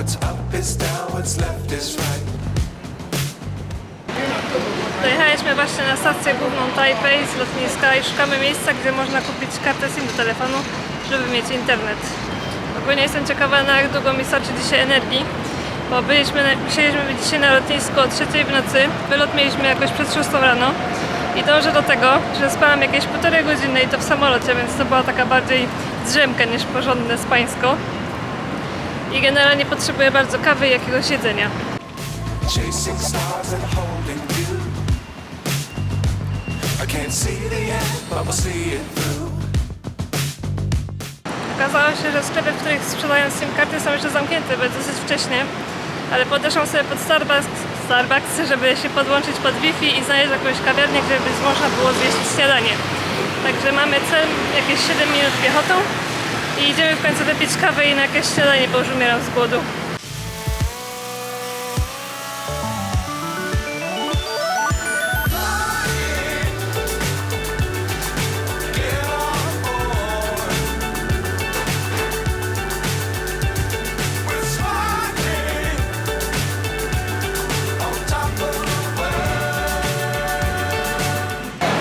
What's up is down, what's left is right. Dojechaliśmy właśnie na stację główną Taipei z lotniska i szukamy miejsca, gdzie można kupić kartę SIM do telefonu, żeby mieć internet. Ogólnie jestem ciekawa, na jak długo mi starczy dzisiaj energii, bo byliśmy, być dzisiaj na lotnisku o 3 w nocy, wylot mieliśmy jakoś przed 6 rano i dążę do tego, że spałam jakieś półtorej godziny i to w samolocie, więc to była taka bardziej drzemka niż porządne spańsko. I generalnie potrzebuję bardzo kawy i jakiegoś jedzenia. Okazało się, że sklepy, w których sprzedają SIM karty są jeszcze zamknięte, bo dosyć wcześnie. Ale podeszłam sobie pod Starbucks, Starbucks, żeby się podłączyć pod Wi-Fi i znaleźć jakąś kawiarnię, gdzie by można było zjeść śniadanie. Także mamy cel jakieś 7 minut piechotą i idziemy w końcu wypić kawę i na jakieś śniadanie, bo już umieram z głodu.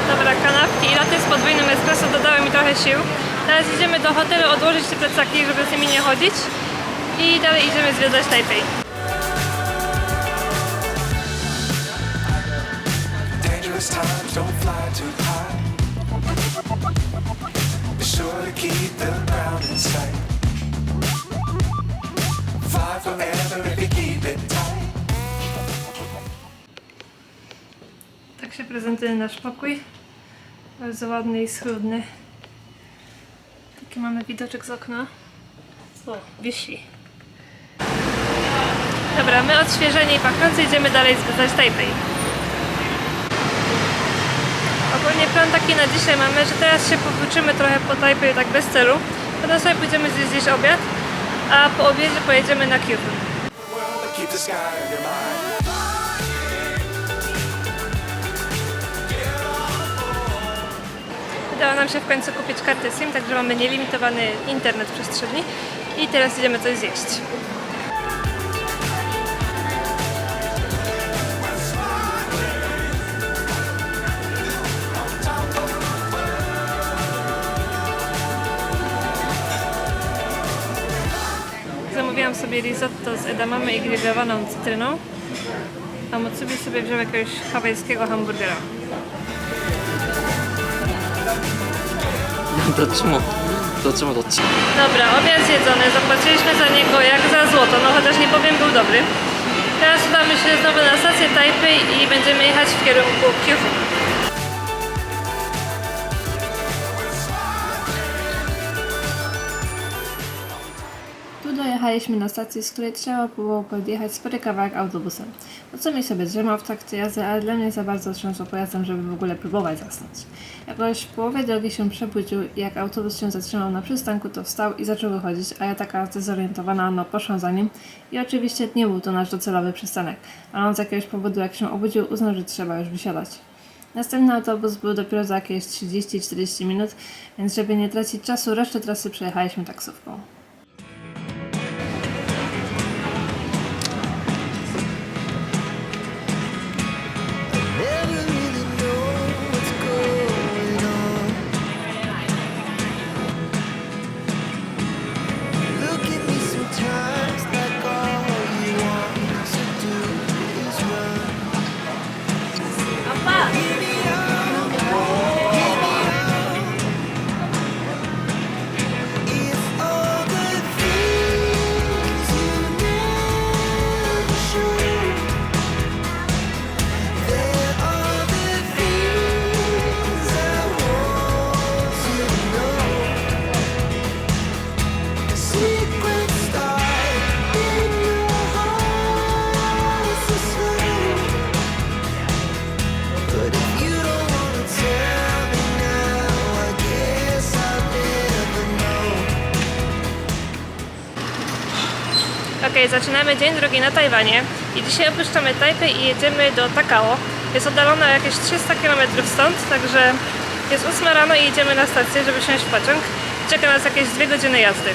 Dobra, kanapki i latte z podwójnym espresso dodały mi trochę sił. Teraz idziemy do hotelu odłożyć te plecaki, żeby z nimi nie chodzić. I dalej idziemy zwiedzać Taipei. Dangerous times don't fly too high. Be sure to keep the ground in sight. Fly forever if you keep it tight. Tak się prezentuje nasz pokój. Bardzo ładny i schludny. Taki mamy widoczek z okna. O, wisi. Dobra, my odświeżeni i pachnący idziemy dalej zwiedzać Taipei. Ogólnie plan taki na dzisiaj mamy, że teraz się powrócimy trochę po Taipei tak bez celu. Potem sobie pójdziemy zjeść gdzieś obiad, a po obiedzie pojedziemy na Kyushu. Udało nam się w końcu kupić kartę SIM, także mamy nielimitowany internet przez 3 dni i teraz idziemy coś zjeść. Zamówiłam sobie risotto z edamame i grillowaną cytryną, a Motsubi sobie wziął jakiegoś hawajskiego hamburgera. Do czemu? Do czemu? Do czemu? Dobra, obiad zjedzony, zapłaciliśmy za niego jak za złoto, no chociaż nie powiem był dobry. Teraz udamy się znowu na stację Tajpy i będziemy jechać w kierunku Kyushu. Tu dojechaliśmy na stację, z której trzeba było podjechać spory kawałek autobusem. No co mi sobie drzemał w trakcie jazdy, ale dla mnie za bardzo trzęsło pojazdem, żeby w ogóle próbować zasnąć. Jakoś w połowie drogi się przebudził i jak autobus się zatrzymał na przystanku, to wstał i zaczął wychodzić, a ja taka zdezorientowana, no poszłam za nim i oczywiście nie był to nasz docelowy przystanek, a on z jakiegoś powodu jak się obudził uznał, że trzeba już wysiadać. Następny autobus był dopiero za jakieś 30-40 minut, więc żeby nie tracić czasu, resztę trasy przejechaliśmy taksówką. Zaczynamy dzień drugi na Tajwanie i dzisiaj opuszczamy Tajpej i jedziemy do Takao. Jest oddalona o jakieś 300 km stąd, także jest 8 rano i jedziemy na stację, żeby wsiąść w pociąg. Czeka nas jakieś 2 godziny jazdy.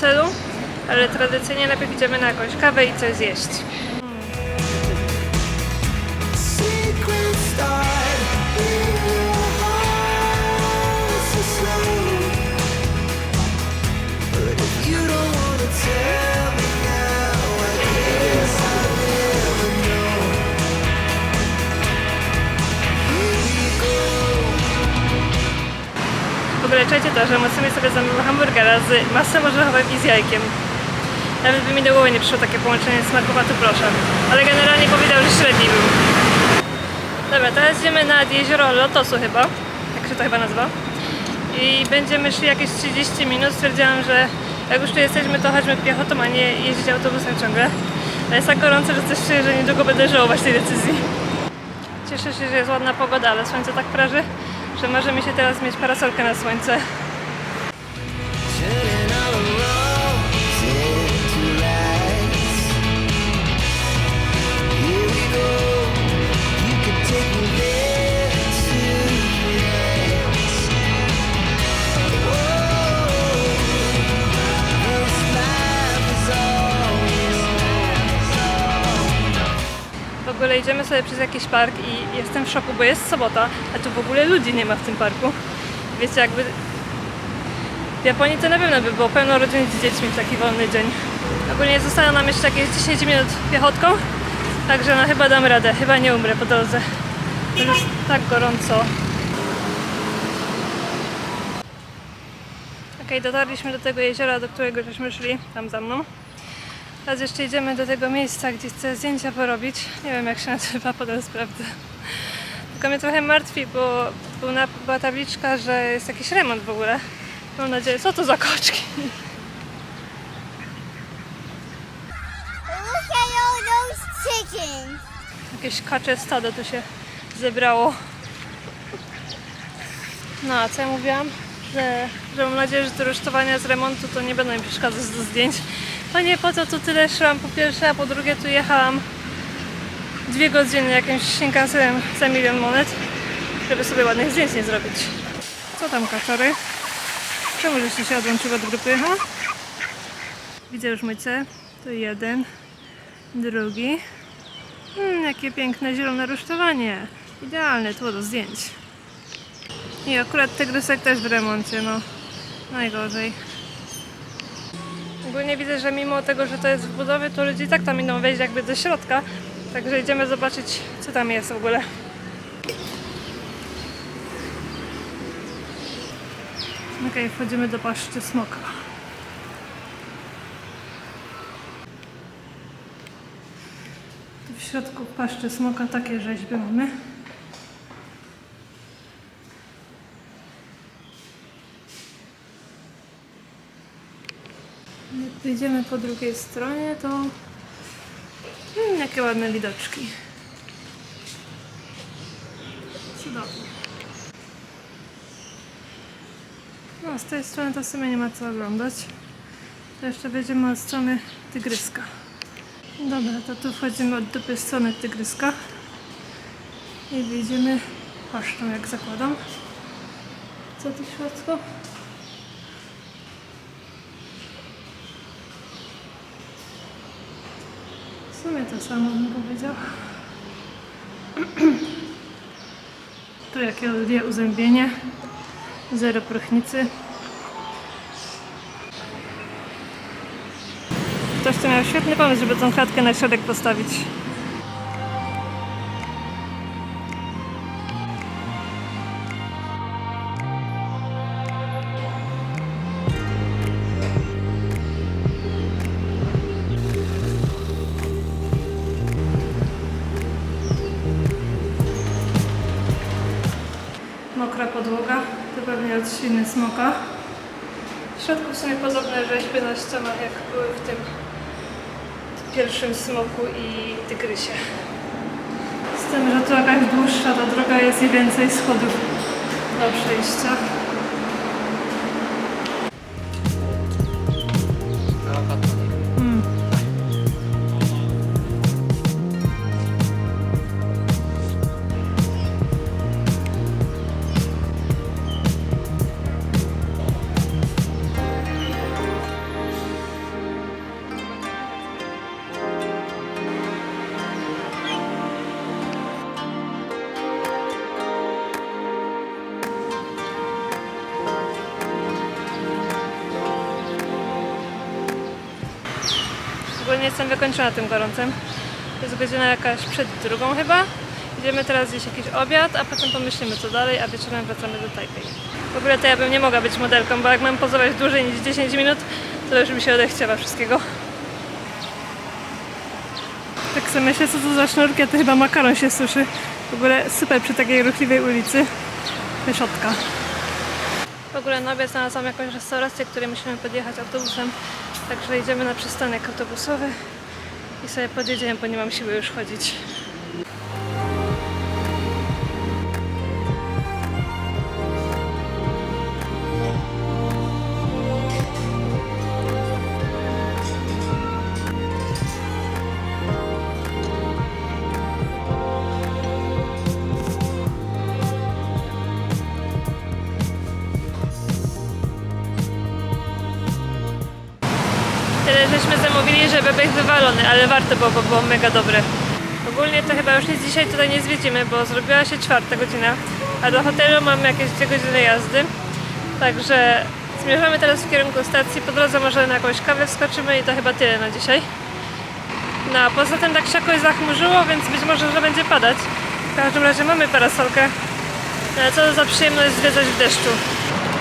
Celu, ale tradycyjnie najpierw idziemy na jakąś kawę i coś zjeść. Że Matsumi sobie zamówił hamburgera z masą orzechową i z jajkiem. Nawet by mi do głowy nie przyszło takie połączenie smaków, a tu proszę. Ale generalnie powiedział, że średni był. Dobra, teraz idziemy nad jezioro Lotosu chyba, tak się to chyba nazywa. I będziemy szli jakieś 30 minut. Stwierdziłam, że jak już tu jesteśmy, to chodźmy piechotą, a nie jeździć autobusem ciągle. Ale jest tak gorąco, że coś czuję, że niedługo będę żałować tej decyzji. Cieszę się, że jest ładna pogoda, ale słońce tak praży, że może mi się teraz mieć parasolkę na słońce. Ogóle idziemy sobie przez jakiś park i jestem w szoku, bo jest sobota, a tu w ogóle ludzi nie ma w tym parku. Wiecie, jakby w Japonii to na pewno by było pełno rodzin z dziećmi w taki wolny dzień. Ogólnie zostało nam jeszcze jakieś 10 minut piechotką, także no chyba dam radę, chyba nie umrę po drodze. Jest tak gorąco. Okej, dotarliśmy do tego jeziora, do którego żeśmy szli, tam za mną. Teraz jeszcze idziemy do tego miejsca, gdzie chcę zdjęcia porobić. Nie wiem jak się nazywa, potem sprawdzę. Tylko mnie trochę martwi, bo była tabliczka, że jest jakiś remont w ogóle. Mam nadzieję, co to za koczki? Look at all those chickens. Jakieś kacze stado tu się zebrało. No a co ja mówiłam? Że, że mam nadzieję, że te rusztowania z remontu to nie będą mi przeszkadzać do zdjęć. To nie po to tu tyle szłam po pierwsze, a po drugie tu jechałam dwie godziny jakimś Shinkansenem za milion monet, żeby sobie ładnych zdjęć nie zrobić. Co tam kaczory? Czemu żeście się odłączyły od grupy, ha? Widzę już C. To jeden, drugi. Hmm, jakie piękne zielone rusztowanie. Idealne tło do zdjęć. I akurat tygrysek też w remoncie, no. Najgorzej. Ogólnie widzę, że mimo tego, że to jest w budowie, to ludzie i tak tam idą wejść jakby do środka. Także idziemy zobaczyć, co tam jest w ogóle. Okej, wchodzimy do paszczy smoka. W środku paszczy smoka takie rzeźby mamy. Jak wyjdziemy po drugiej stronie, to hmm, jakie ładne widoczki. Cudownie. No, z tej strony to w sumie nie ma co oglądać. To jeszcze wejdziemy od strony tygryska. Dobra, to tu wchodzimy od dupy strony tygryska. I wyjdziemy paszczą, jak zakładam. Co tu w środku? W sumie to samo bym powiedział. tu jakie lwie uzębienie. Zero próchnicy. Ktoś tu miał świetny pomysł, żeby tą klatkę na środek postawić. Podłoga, to pewnie od śliny smoka. W środku w sumie podobne rzeźby na ścianach, jak były w tym pierwszym smoku i tygrysie. Z tym, że tu jakaś dłuższa ta droga jest i więcej schodów do przejścia. Ogólnie jestem wykończona tym gorącem. To jest godzina jakaś przed drugą chyba. Idziemy teraz zjeść jakiś obiad, a potem pomyślimy co dalej, a wieczorem wracamy do Tajpej. W ogóle to ja bym nie mogła być modelką, bo jak mam pozować dłużej niż 10 minut, to już mi się odechciała wszystkiego. Tak sobie myślę, co to za sznurki, to chyba makaron się suszy. W ogóle super przy takiej ruchliwej ulicy. Pyszotka. W ogóle na obiad znalazłam jakąś restaurację, której musimy podjechać autobusem. Także idziemy na przystanek autobusowy i sobie podjedziemy, bo nie mam siły już chodzić. Być wywalony, ale warto było, bo było mega dobre. Ogólnie to chyba już nic dzisiaj tutaj nie zwiedzimy, bo zrobiła się czwarta godzina, a do hotelu mamy jakieś dwie godziny jazdy. Także zmierzamy teraz w kierunku stacji. Po drodze może na jakąś kawę wskoczymy i to chyba tyle na dzisiaj. No a poza tym tak się jakoś zachmurzyło, więc być może, że będzie padać. W każdym razie mamy parasolkę. No ale co za przyjemność zwiedzać w deszczu.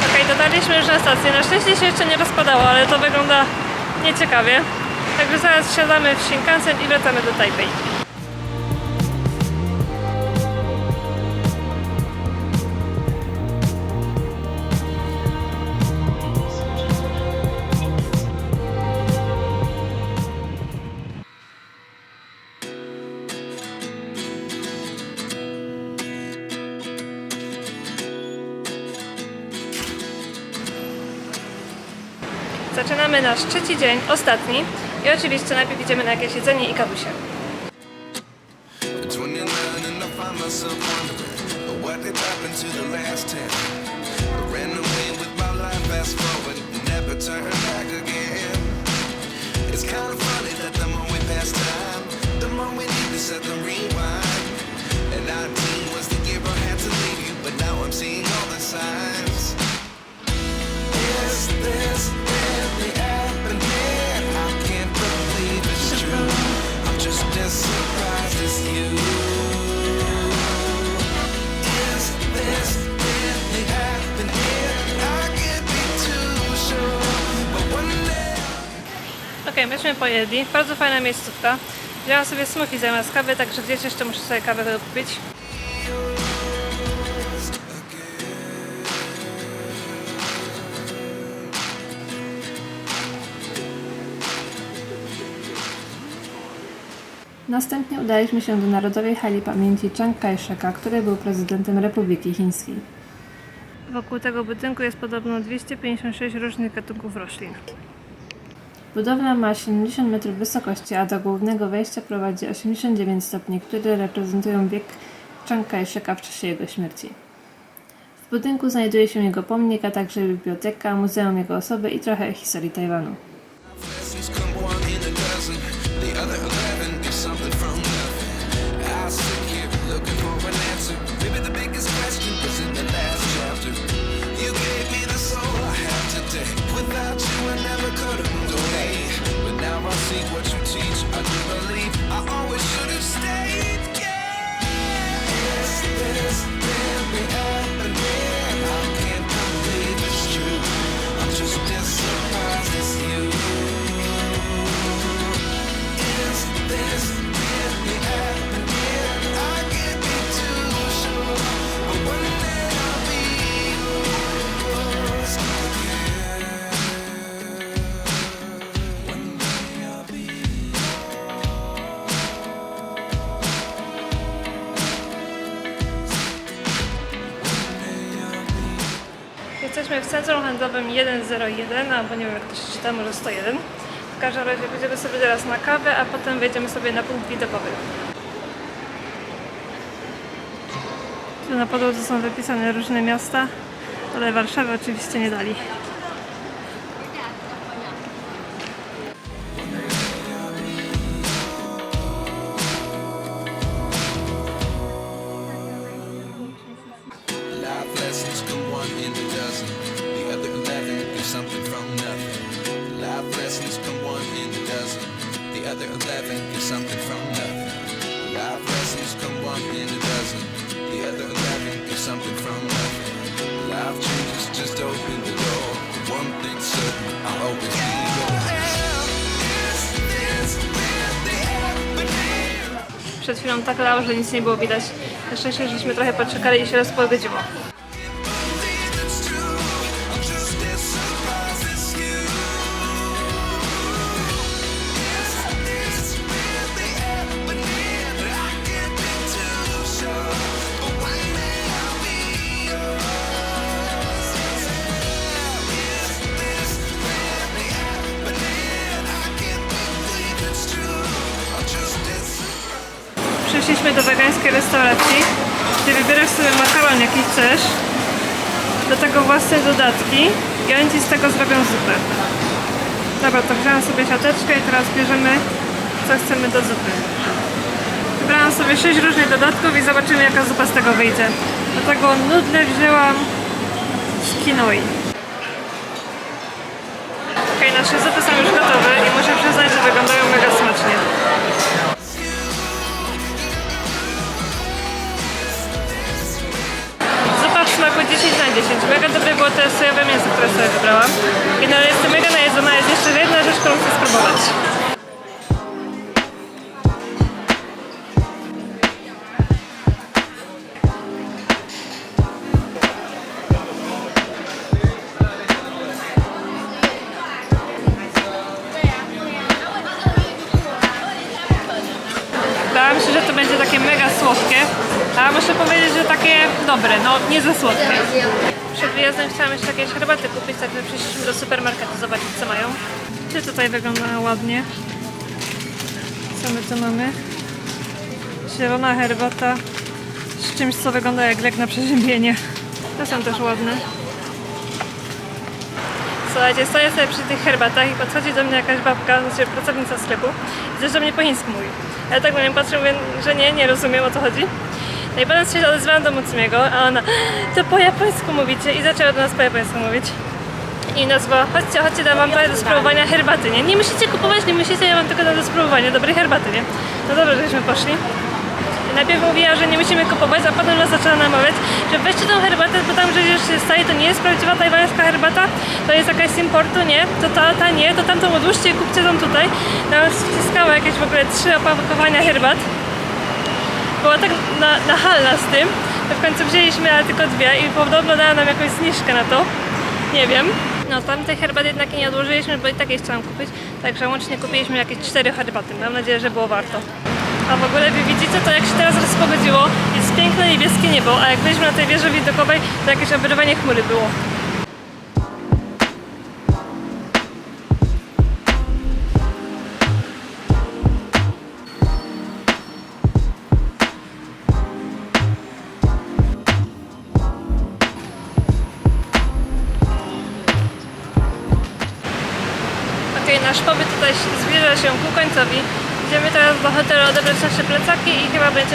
Okej, dotarliśmy już na stację. Na szczęście się jeszcze nie rozpadało, ale to wygląda nieciekawie. Także zaraz wsiadamy w Shinkansen i wracamy do Tajpej. Zaczynamy nasz trzeci dzień, ostatni. I oczywiście najpierw idziemy na jakieś jedzenie i kawusie. Pojedli. Bardzo fajna miejscówka. Wzięłam sobie smoothie zamiast kawy, także gdzieś jeszcze muszę sobie kawę kupić. Następnie udaliśmy się do Narodowej Hali Pamięci Chiang Kai-sheka, który był prezydentem Republiki Chińskiej. Wokół tego budynku jest podobno 256 różnych gatunków roślin. Budowla ma 70 metrów wysokości, a do głównego wejścia prowadzi 89 stopni, które reprezentują wiek Chiang Kai-sheka w czasie jego śmierci. W budynku znajduje się jego pomnik, a także biblioteka, muzeum jego osoby i trochę historii Tajwanu. Without you, I never But now I see what you teach. I do believe I always should have stayed. Yeah. Is this really happening? Jesteśmy w centrum handlowym 101, albo nie wiem jak to się czyta, może 101. W każdym razie pójdziemy sobie teraz na kawę, a potem wejdziemy sobie na punkt widokowy. Tu na podłodze są wypisane różne miasta, ale Warszawy oczywiście nie dali. Give something from nothing. Come one in a dozen. The other eleven give something from nothing. Life changes, just open the door. One thing certain, I'll always be. Przed chwilą tak lało, że nic nie było widać. Na szczęście, żeśmy trochę poczekali i się rozpogodziło. Makaron jaki chcesz, do tego własne dodatki i oni ci z tego zrobią zupę. Dobra, to wziąłem sobie siateczkę i teraz bierzemy co chcemy do zupy. Wybrałam sobie 6 różnych dodatków i zobaczymy jaka zupa z tego wyjdzie. Do tego nudle wzięłam z kinoi. Okej, nasze zupy Mega dobre było to sojowe mięso, które sobie wybrałam. I no jestem mega najedzona. Jest jeszcze jedna rzecz, którą chcę spróbować. Że to będzie takie mega słodkie, a muszę powiedzieć, że takie dobre, no nie za słodkie. Przed wyjazdem chciałam jeszcze jakieś herbaty kupić, także przyszliśmy do supermarketu zobaczyć co mają. Czy tutaj wyglądają ładnie? Co my tu mamy? Zielona herbata z czymś co wygląda jak lek na przeziębienie. To są też ładne. Słuchajcie, stoję sobie przy tych herbatach i podchodzi do mnie jakaś babka, znaczy pracownica sklepu i coś do mnie po chińsku mówi. Ja tak na nią patrzę, mówię, że nie, nie rozumiem o co chodzi. No i potem się odezwałam do Mucimiego, a ona, to po japońsku mówicie i zaczęła do nas po japońsku mówić. I nazwa, chodźcie, chodźcie, dam wam trochę do spróbowania herbaty, nie? Nie musicie kupować, nie musicie, ja wam tylko do spróbowania dobrej herbaty, nie? No dobra, żeśmy poszli. Najpierw mówiła, że nie musimy kupować, a potem nas zaczęła namawiać, że weźcie tą herbatę, bo tam przecież się staje, to nie jest prawdziwa tajwańska herbata, to jest jakaś z importu, nie? To ta, ta nie, to tamtą odłóżcie i kupcie tą tutaj. Nam wciskała jakieś w ogóle trzy opakowania herbat. Była tak na, nachalna z tym, że w końcu wzięliśmy ale tylko dwie i podobno dała nam jakąś zniżkę na to. Nie wiem. No tamtej herbaty jednak nie odłożyliśmy, bo i tak jej chciałam kupić. Także łącznie kupiliśmy jakieś cztery herbaty. Mam nadzieję, że było warto. A w ogóle wy widzicie to jak się teraz rozpogodziło, jest piękne niebieskie niebo, a jak byliśmy na tej wieży widokowej, to jakieś obrywanie chmury było.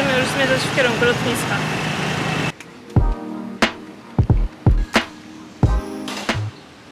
Będziemy już zmierzać w kierunku lotniska.